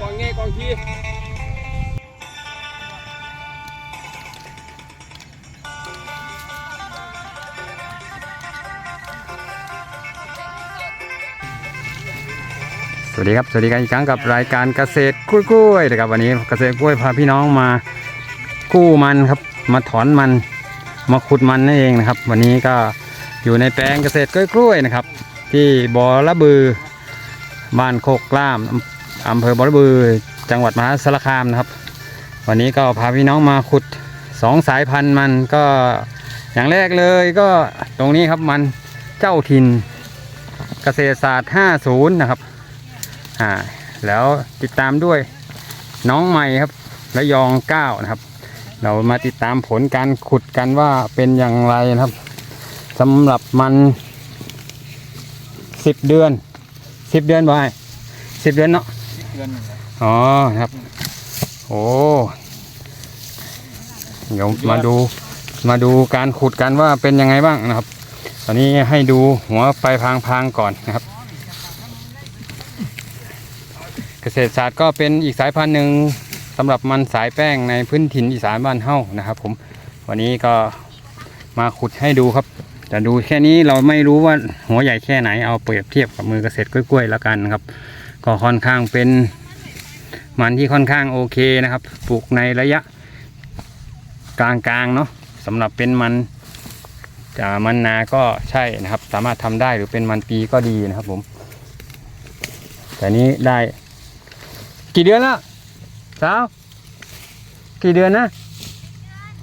กองเงกองขี้สวัสดีครับสวัสดีกันอีกครั้งกับรายการเกษตรกล้วยๆนะครับวันนี้เกษตรกล้วยพาพี่น้องมากู้มันครับ มาถอนมันมาขุดมันนั่นเองนะครับ วันนี้ก็อยู่ในแปลงเกษตรกล้วยๆนะครับ ที่บ่อละบือบ้านโคกกล้าม อำเภอบ่อบือจังหวัดมหาสารคามนะครับ วันนี้ก็พาพี่น้องมาขุดสองสายพันธุ์มันก็อย่างแรกเลยก็ตรงนี้ครับมันเจ้าถิ่นเกษตรศาสตร์ 50 นะครับอ่าแล้วติดตามด้วยน้องใหม่ครับระยองเก้านะครับ เรามาติดตามผลการขุดกันว่าเป็นอย่างไรนะครับสำหรับมันสิบเดือนสิบเดือนบ่ายสิบเดือนเนาะ ดือนหนึ่งอ๋อครับ โอ้เดี๋ยวมาดูมาดูการขุดกันว่าเป็นยังไงบ้างนะครับ ตอนนี้ให้ดูหัวไปพางๆก่อนนะครับ เกษตรศาสตร์ก็เป็นอีกสายพันธุ์หนึ่งสำหรับมันสายแป้งในพื้นถิ่นอีสานบ้านเฮ้านะครับผมวันนี้ก็มาขุดให้ดูครับแต่ดูแค่นี้เราไม่รู้ว่าหัวใหญ่แค่ไหนเอาเปรียบเทียบกับมือเกษตรกล้วยๆแล้วกันนะครับ ก็ค่อนข้างเป็นมันที่ค่อนข้างโอเคนะครับ ปลูกในระยะกลางๆเนาะสำหรับเป็นมันจะมันนาก็ใช่นะครับ สามารถทำได้หรือเป็นมันปีก็ดีนะครับผม แต่นี้ได้ กี่เดือนล้วสาวกี่เดือนนะ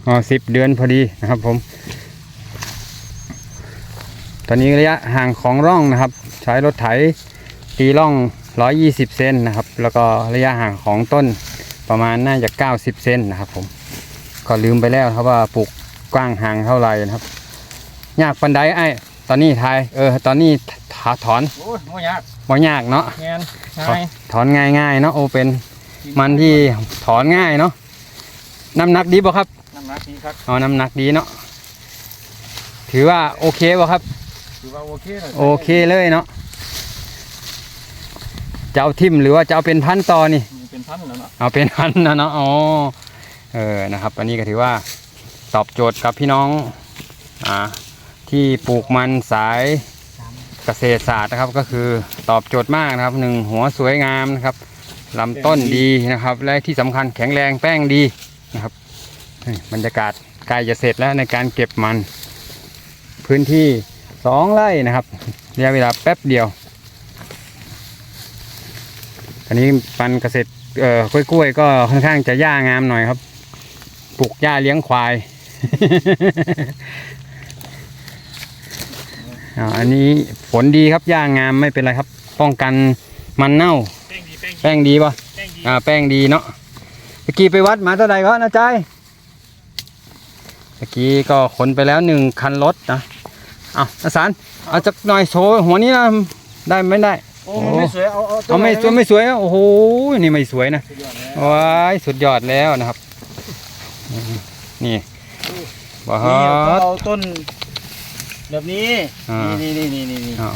อ๋อสิบเดือนพอดีนะครับผม ตอนนี้ระยะห่างของร่องนะครับ ใช้รถไถตีร่อง 120 เซนนะครับ แล้วก็ระยะห่างของต้นประมาณน่าจะ 90 เซนนะครับ ผม ก็ลืมไปแล้วครับว่าปลูกกว้างห่างเท่าไหร่นะครับ ยากปันไดไอ้ตอนนี้ทายเออ ตอนนี้ถาถอนโอ้ยโมยากบ่ยากเนาะงานง่ายถอนง่ายๆเนาะโอเป็นมันที่ถอนง่ายเนาะน้ำหนักดีบ่ครับน้ำหนักดีครับเอาน้ำหนักดีเนาะถือว่าโอเคบ่ครับถือว่าโอเคเลยโอเคเลยเนาะ จะเอาทิมหรือว่าจะเอาเป็นพันต่อนี่ เป็นพันแล้วเนาะเอาเป็นพันนะเนาะอ๋อเออนะครับ อันนี้ก็ถือว่าตอบโจทย์กับพี่น้องอ่าที่ปลูกมันสายเกษตรศาสตร์นะครับก็คือตอบโจทย์มากนะครับหนึ่งหัวสวยงามนะครับลำต้นดีนะครับ และที่สำคัญแข็งแรงแป้งดีนะครับนี่บรรยากาศใกล้จะเสร็จแล้วในการเก็บมัน พื้นที่สองไร่นะครับระยะเวลาแป๊บเดียวอั นนี้ปันเกษตรเอ่อกล้วยๆก็ค่อนข้างจะหญ้างามหน่อยครับ ปลูกหญ้าเลี้ยงควาย อ่าอันนี้ผลดีครับหญ้างามไม่เป็นไรครับ ป้องกันมันเน่า แป้งดีแป้งแป้งดีป่ะแป้งดีอ่าแป้งดีเนาะเมื่อกี้ไปวัดมาเท่าไหร่ก็นะจายเมื่อกี้ก็ขนไปแล้วหนึ่งคันรถนะเอาอาสารเอาจักหน่อยโชว์หัวนี้นะได้ไม่ได้ โอ้มันไม่สวยเอาเอาเอาไม่สวยไม่สวยอะโอ้โหนี่ไม่สวยนะสุดยอดแล้วว้ายสุดยอดแล้วนะครับ นี่บอนี่ฮก็ดเอาต้น แบบนี้อ่านี่นี่นี่นี่นี่อ๋อ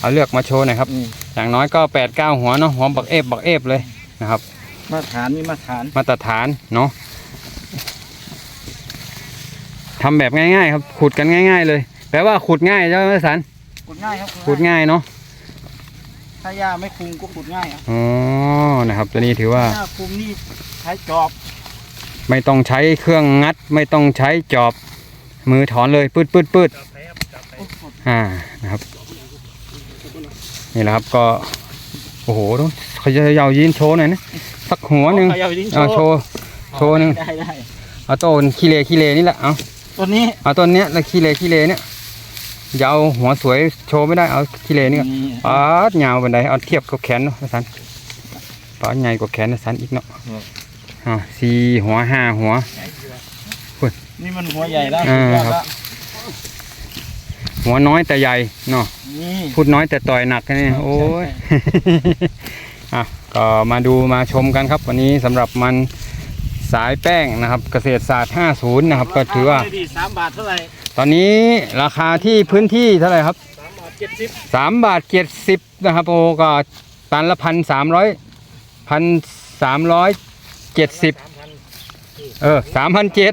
เอาเลือกมาโชว์หน่อยครับนี่อย่างน้อยก็แปดเก้าหัวเนาะหัวบักเอฟบักเอฟเลยนะครับ มาตรฐานนี่มาตรฐานมาตรฐานเนาะทำแบบง่ายๆ ครับขุดกันง่าย ๆ เลย แปลว่าขุดง่ายใช่ไหมสันขุดง่ายครับขุดง่ายเนาะ ถ้าหญ้าไม่คุมก็ขุดง่ายครับอ๋อนะครับ ตัวนี้ถือว่าหญ้าคุมนี่ใช้จอบไม่ต้องใช้เครื่องงัด ไม่ต้องใช้จอบ มือถอนเลยปืดปืดปืดโอ้โหอ่านะครับนี่แหละครับก็โอ้โหต้องเขาจะยาวยินโชว์หน่อยนะสักหัวหนึ่งเอาอย่าไปทิ้งเอาโชว์โชว์หนึ่งได้ได้เอาต้นขี้เลขี้เลนี่แหละเอาต้นนี้เอาต้นเนี้ยแล้วขี้เลขี้เลเนี่ย อย่าเอาหัวสวยโชว์ไม่ได้เอาขี้เลนี่ก่อนนี่ปาดยาวบันไดเอาเทียบกับแขนเนาะสันปาดใหญ่กว่าแขนนะสันอีกเนาะอ่าสี่หัวห้าหัวนี่มันหัวใหญ่แล้วอ่าสุดยอดครับแล้วหัวน้อยแต่ใหญ่เนาะนี่พูดน้อยแต่ต่อยหนักนะนี่โอ้ยอะก็มาดูมาชมกันครับวันนี้สำหรับมัน สายแป้งนะครับ เกษตรศาสตร์ 50 นะครับ ก็ถือว่ารคไม่ดีสามบาทเท่าไหร่ตอนนี้ราคาที่พื้นที่เท่าไหร่ครับสามบาทเจ็ดสิบ3บาท70นะครับโอ้ก็ตันละพันสามร้อยพันสามร้อยเจ็ดสิบเออสามพันเจ็ด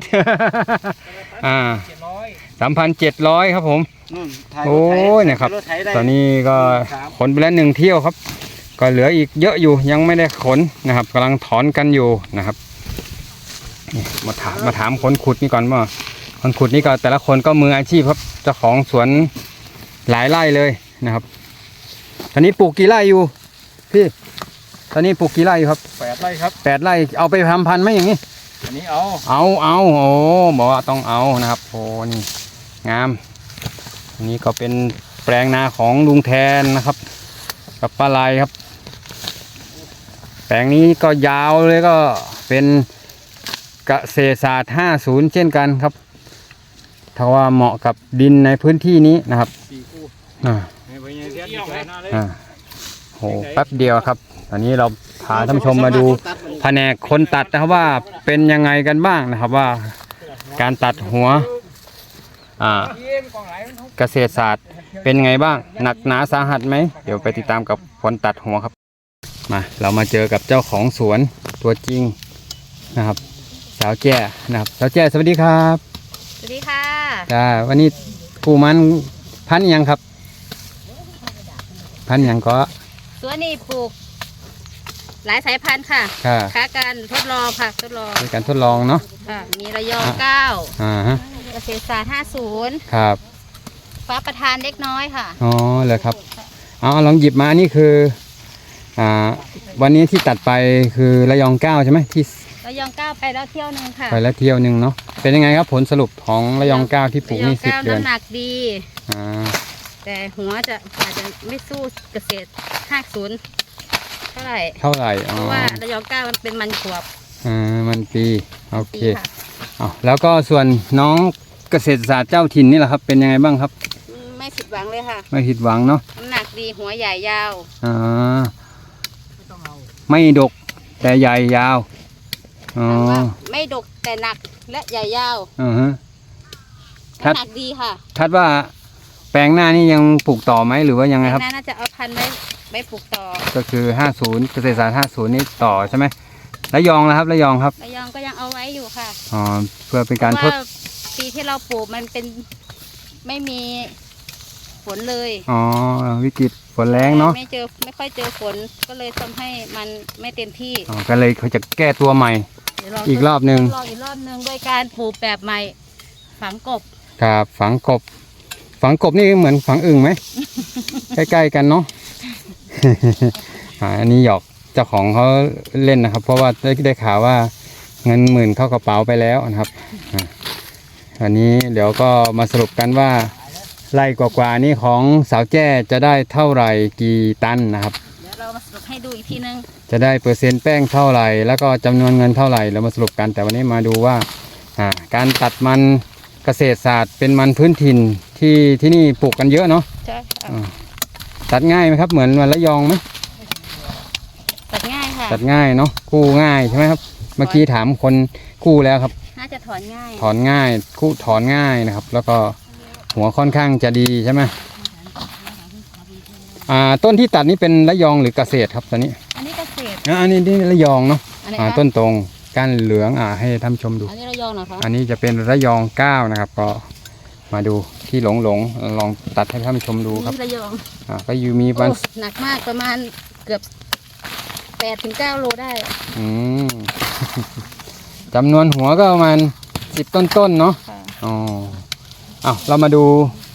อ่าเจ็ดร้อยสามพันเจ็ดร้อยครับผม นู่นถ่ายรโอ้ถไถยเนี่ยครับ ถ่ารถไถได้ ตอนนี้ก็สาม ขนไปแล้วหนึ่งเที่ยวครับ ก็เหลืออีกเยอะอยู่ยังไม่ได้ขนนะครับกำลังถอนกันอยู่นะครับนี่ มาถามมาถามคนขุดนี่ก่อนว่าคนขุดนี่ก็แต่ละคนก็มืออาชีพครับเจ้าของสวนหลายไร่เลยนะครับตอนนี้ปลูกกี่ไร่อยู่พี่ตอนนี้ปลูกกี่ไร่อยู่ครับแปดไร่ครับแปดไร่เอาไปทำพันธุ์ไหมอย่างนี้อันนี้เอาเอาเอาโอ้บอกว่าต้องเอานะครับโอ้นี่งามอันนี้ก็เป็นแปลงนาของลุงแทนนะครับ กับป้าลายครับ แปลงนี้ก็ยาวเลยก็เป็น เกษตรศาสตร์ 50 เช่นกันครับถ้าว่าเหมาะกับดินในพื้นที่นี้นะครับสี่คู่อ่าให้ไปยังเสียดีหน้าเลยอ่าโหแป๊บเดียวครับ ตอนนี้เราพาท่านผู้ชมมาดูแผนกคนตัดนะครับว่าเป็นยังไงกันบ้างนะครับว่าการตัดหัวอ่าเกษตรศาสตร์เป็นยังไงบ้าง หนักหนาสาหัสไหม เดี๋ยวไปติดตามกับคนตัดหัวครับ มา เรามาเจอกับเจ้าของสวนตัวจริงนะครับสาวแจ้นะครับสาวแจ้สวัสดีครับสวัสดีค่ะจ้าวันนี้กูมันพันธุ์หยังครับ พันธุ์หยังก็สวนนี้ปลูก หลายสายพันธุ์ค่ะค่ะค้าการทดลองค่ะทดลองในการทดลองเนาะค่ะมีระยองเก้าอ่าฮะเกษตรศาสตร์ห้าศูนย์ครับฟ้าประธานเล็กน้อยค่ะอ๋อเลยครับเอาลองหยิบมานี่คืออ่าวันนี้ที่ตัดไปคือระยองเก้าใช่ไหมที่ ระยองเก้าไปแล้วเที่ยวหนึ่งค่ะไปแล้วเที่ยวหนึ่งเนาะเป็นยังไงครับผลสรุปของระยองเก้าที่ปลูกระยองนี่สิบเก้าเดือนน้ำหนักดี อ่า แต่หัวจะอาจจะไม่สู้เกษตรห้าศูนย์เท่าไหร่เท่าไหร่อ๋เพอราะว่าระยองเก้ามันเป็นมันขวบอ่ามันปีโอเคดีค่ะเอาแล้วก็ส่วนน้องเกษตรศาสตร์เจ้าถิ่นนี่แหละครับ เป็นยังไงบ้างครับอืมไม่ผิดหวังเลยค่ะ ไม่ผิดหวังเนาะน้ำหนักดีหัวใหญ่ยาวอ่าไม่ดกแต่ใหญ่ยาว อ๋อถามว่าไม่ดกแต่หนักและใหญ่ยาวอ่าฮะ ครับ น้ำหนักดีค่ะทัดว่าแปลงหน้านี่ยังปลูกต่อไหมหรือว่ายังไงครับ น่าจะเอาพันธุ์ไว้ไว้ปลูกต่อก็คือ 50เกษตรศาสตร์50 นี่ต่อใช่ไหมระยองนะครับระยองครับระยองก็ยังเอาไว้อยู่ค่ะอ๋อเพื่อเป็นการเพทราะดว่าปีที่เราปลูกมันเป็นไม่มีฝนเลยอ๋อวิกฤตฝนแรงเนาะไม่เจอไม่ค่อยเจอฝนก็เลยทำให้มันไม่เต็มที่ อ๋อก็เลยเขาจะแก้ตัวใหม่เดี๋ยวเราอีกรอบหนึ่งรอบอีกรอบหนึ่งด้วยการปลูกแบบใหม่ ฝังกบครับฝังกบ ฝังกบนี่เหมือนฝังอึ่งไหม ใกล้ๆกันเนาะ อ่าอันนี้หยอกเจ้าของเขาเล่นนะครับ เพราะว่าได้ได้ข่าวว่าเงินหมื่นเข้ากระเป๋าไปแล้วนะครับอ่าอันนี้เดี๋ยวก็มาสรุปกันว่าไร่กว่าๆนี้ของสาวแจ้จะได้เท่าไหร่กี่ตันนะครับเดี๋ยวเรามาสรุปให้ดูอีกทีนึง จะได้เปอร์เซ็นต์แป้งเท่าไหร่ แล้วก็จำนวนเงินเท่าไหร่เรามาสรุปกันแต่วันนี้มาดูว่าอ่าการตัดมันเกษตรศาสตร์เป็นมันพื้นถิ่นที่ที่นี่ปลูกกันเยอะเนาะใช่ค่ะอ่าตัดง่ายไหมครับ เหมือนวันละยองไหมตัดง่ายค่ะตัดง่ายเนาะกู้ง่ายใช่ไหมครับ เมื่อกี้ถามคนกู้แล้วครับน่าจะถอนง่าย ถอนง่ายกู้ถอนง่ายนะครับ แล้วก็หัวค่อนข้างจะดีใช่ไหม อ่าต้นที่ตัดนี่เป็นระยองหรือเกษตรครับตอนนี้อันนี้เกษตร อ่าอันนี้นี่ระยองเนาะอันนี้อ่าคะ ต้นตรงก้านเหลืองอ่าให้ท่านผู้ชมดู อันนี้ระยองเหรอคะอันนี้จะเป็นระยองเก้านะครับ ก็มาดูที่หลงหลงลองตัดให้ท่านผู้ชมดูครับ นี่ระยองอ่าก็อยู่มีโอ้วันหนักมากประมาณเกือบแปดถึงเก้าโลได้ อืม จำนวนหัวก็ประมาณสิบต้นๆเนาะ ค่ะ อ๋ออ้าวเรามาดู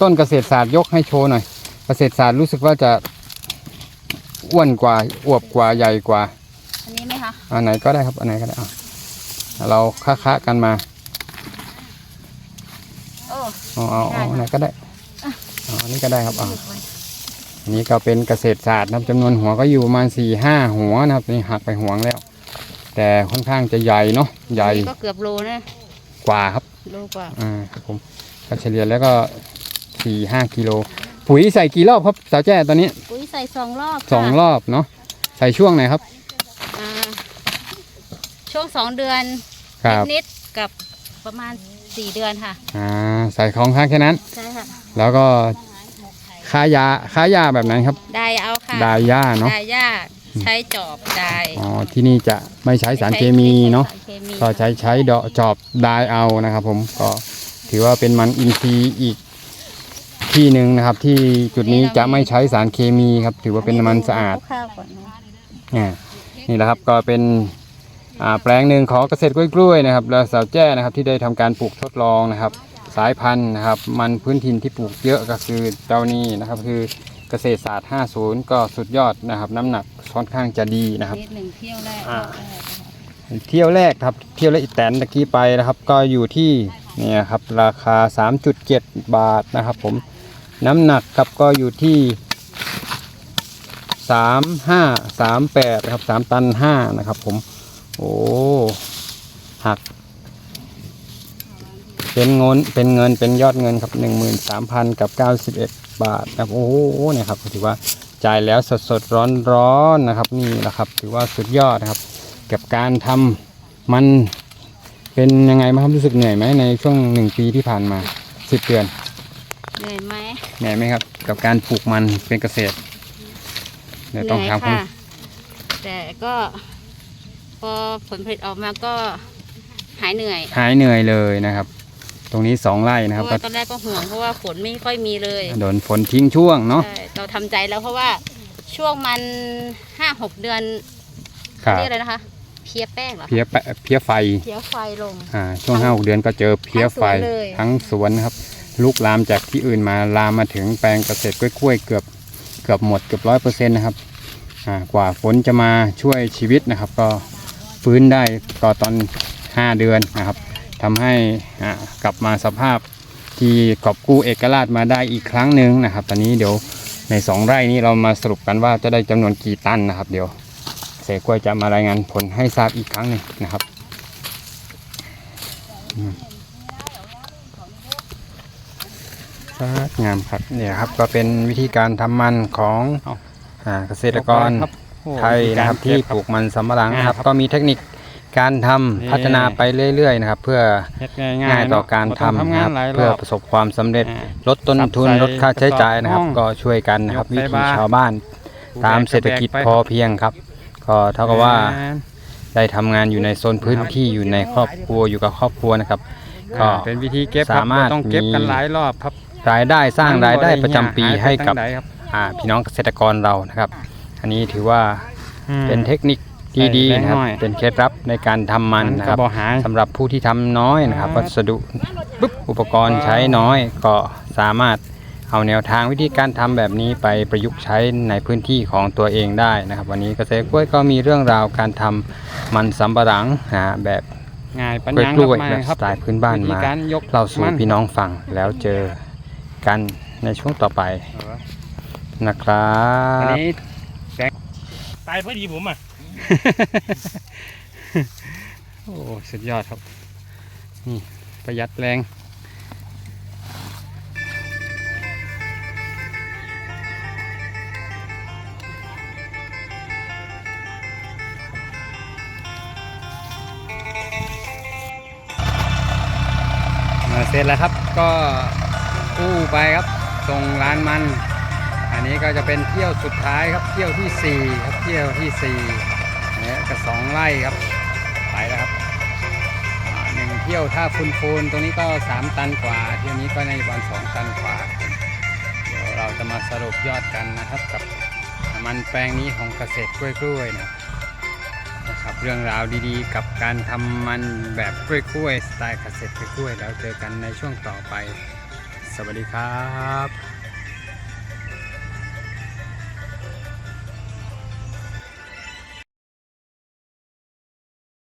ต้นเกษตรศาสตร์ยกให้โชว์หน่อย เกษตรศาสตร์รู้สึกว่าจะอ้วนกว่าอวบกว่าใหญ่กว่า อันนี้ไหมคะอันไหนก็ได้ครับอันไหนก็ได้อะเราค้าๆกันมาโอ้เอาเอาเอาอันไหนก็ได้เอาอันนี้ก็ได้ครับอ่าหยุดไว้อันนี้ก็เป็นเกษตรศาสตร์นะครับจำนวนหัวก็อยู่ประมาณสี่ห้าหัวนะครับนี่หักไปหัวแล้ว แต่ค่อนข้างจะใหญ่เนาะใหญ่อันนี้ก็เกือบโลนะกว่าครับโลกว่าอ่าครับผมก็เฉลี่ยแล้วก็สี่ห้ากิโล ปุ๋ยใส่กี่รอบครับสาวแจ้ตอนนี้ปุ๋ยใส่สองรอบสองค่ะรอบเนาะใส่ช่วงไหนครับอ่าช่วงสองเดือนครับนิดๆกับประมาณสี่เดือนค่ะอ่าใส่ของข้างแค่นั้น ใช่ค่ะแล้วก็ค่ายาค่ายาแบบไหนครับได้เอาค่ะดายาเนาะได้ยาอืใช้จอบได้อ๋อที่นี่จะไม่ใช้สารเคมีเนาะไม่ใช้สรเคมีก็ใช้ใช้ดอกจอบดายเอานะครับผมก็ถือว่าเป็นมันอินทรีย์อีก ที่หนึ่งนะครับ ที่จุดนี้จะไม่ใช้สารเคมีครับ ถือว่าเป็นมันสะอาดข้าวๆก่อนนะอ่านี่แหละครับก็เป็นอ่าแปลงหนึ่งของเกษตรกล้วยๆนะครับและสาวแจ้นะครับที่ได้ทำการปลูกทดลองนะครับ สายพันธุ์นะครับ มันพื้นถิ่นที่ปลูกเยอะก็คือเจ้านี้นะครับ คือเกษตรศาสตร์ 50 ก็สุดยอดนะครับ น้ำหนักค่อนข้างจะดีนะครับนิดหนึ่งเที่ยวแรกอ่ารอบแรกนะคะเที่ยวแรกครับเที่ยวแรกอีแตนตะกี้ไปนะครับ ก็อยู่ที่เนี่ยครับราคา 3.7 บาทนะครับผม น้ำหนักครับก็อยู่ที่35 38นะครับ3ตัน5นะครับ ผม โอ้หัก เป็นเงินเป็นเงินเป็นยอดเงินครับ13,000กับ91บาทนะครับโอ้โหเนี่ยครับถือว่าจ่ายแล้วสดสดร้อนร้อนนะครับ นี่แหละครับ ถือว่าสุดยอดนะครับ กับการทำมันเป็นยังไงบ้างครับรู้สึกเหนื่อยไหมในช่วงหนึ่งปีที่ผ่านมาสิบเดือน เหนื่อยไหมเหนื่อยไหมครับ กับการปลูกมันเป็นเกษตรเดี๋ยวต้องเหนื่ถาอมยคุณค่ะแต่ก็พอผลผลิตออกมาก็หายเหนื่อย หายเหนื่อยเลยนะครับ ตรงนี้สองไร่นะเพครับราะก็ว่าตอนแรกก็ห่วงเพราะว่าฝนไม่ค่อยมีเลยโดนฝนทิ้งช่วงเนาะใช่เราทำใจแล้วเพราะว่าช่วงมันห้าหกเดือนครับเรียกอะไรนะคะ เพียแป้งเหรอคะเพี้ยแปะเพี้ยไฟเพียไฟลงอ่าช่วงห้าหกเดือนก็เจอเพี้ยไฟทั้งสวนเลยทั้งสวนนะครับ ลุกลามจากที่อื่นมาลามมาถึงแปลงเกษตรกล้วยๆเกือบเกือบหมดเกือบร้อยเปอร์เซ็นต์นะครับกว่าฝนจะมาช่วยชีวิตนะครับ ก็ฟื้นได้ก็ตอน 5 เดือนนะครับทำให้กลับมาสภาพที่กอบกู้เอกราชมาได้อีกครั้งหนึ่งนะครับ ตอนนี้เดี๋ยวใน 2 ไร่นี้เรามาสรุปกันว่าจะได้จำนวนกี่ตันนะครับ เดี๋ยวเสกล้วยจะมารายงานผลให้ทราบอีกครั้งหนึ่งนะครับ ครับ งามครับเนี่ยครับก็เป็นวิธีการทำมันของอ่าเกษตรกรไทยนะครับที่ปลูกมันสำปะหลังนะครับ ก็มีเทคนิคการทำพัฒนาไปเรื่อยๆนะครับ เพื่อเฮ็ดง่ายๆง่ายต่อการเนะทำบ่ต้งนะครับหลายรเพื่ออบประสบความสำเร็จอ่าลดต้นทุนสับใส่ลดค่าใช้จ่ายนะครับกระสอบก็ช่วยกันนะครับยกวิใส่ถีบ้านชาวบ้าน ตามเศรษฐกิจพอเพียงครับ ก็เท่ากับว่าได้ทำงานอยู่ในโซนพื้นที่อยู่ในครอบครัวอยู่กับครอบครัวนะครับ ก็อ่าเป็นวิธีเก็บครับสามารถบ่ต้องเก็บกันมีหลายรอบครับ รายได้สร้างรายได้ประจำปีให้กับหายไปทางใดครับอ่าพี่น้องเกษตรกรเรานะครับ อันนี้ถือว่าอืมเป็นเทคนิคดีๆนะครับใส่แรงน้อยเป็นเคล็ดลับในการทำมันนะคก็รับบ่หายสำหรับผู้ที่ทำน้อยนะครับครัวับสดุปุ๊บอุปกรณ์ใช้น้อยก็สามารถเอาแนวทางวิธีการทำแบบนี้ไปประยุกต์ใช้ในพื้นที่ของตัวเองได้นะครับ วันนี้เกษตรกล้วยก็มีเรื่องราวการทำมันสำปะหลังนะฮะแบบง่ายปัญกล้วยญากล้วยมาแบบครับสไตล์พื้นบ้านวิธีมาการยกเราสู่มันพี่น้องฟังแล้วเจอ กันในช่วงต่อไปเออนะครับอันนี้ตายพอดีผมอะ โอ้ สุดยอดครับ นี่ประหยัดแรงมาเสร็จแล้วครับก็ กู้ไปครับส่งร้านมัน อันนี้ก็จะเป็นเที่ยวสุดท้ายครับเที่ยวที่สี่ครับเที่ยวที่สี่เนี่ยก็สองไร่ครับไปแล้วครับหนึ่งเที่ยวถ้าฟูนฟูนตรงนี้ก็สามตันกว่า เที่ยวนี้ก็ในประมาณสองตันกว่า เดี๋ยวเราจะมาสรุปยอดกันนะครับกับมันแปลงนี้ของเกษตรกล้วยๆนะนะครับเรื่องราวดีๆ กับการทำมันแบบกล้วยๆสไตล์เกษตรกล้วยแล้วเจอกันในช่วงต่อไป สวัสดีครับ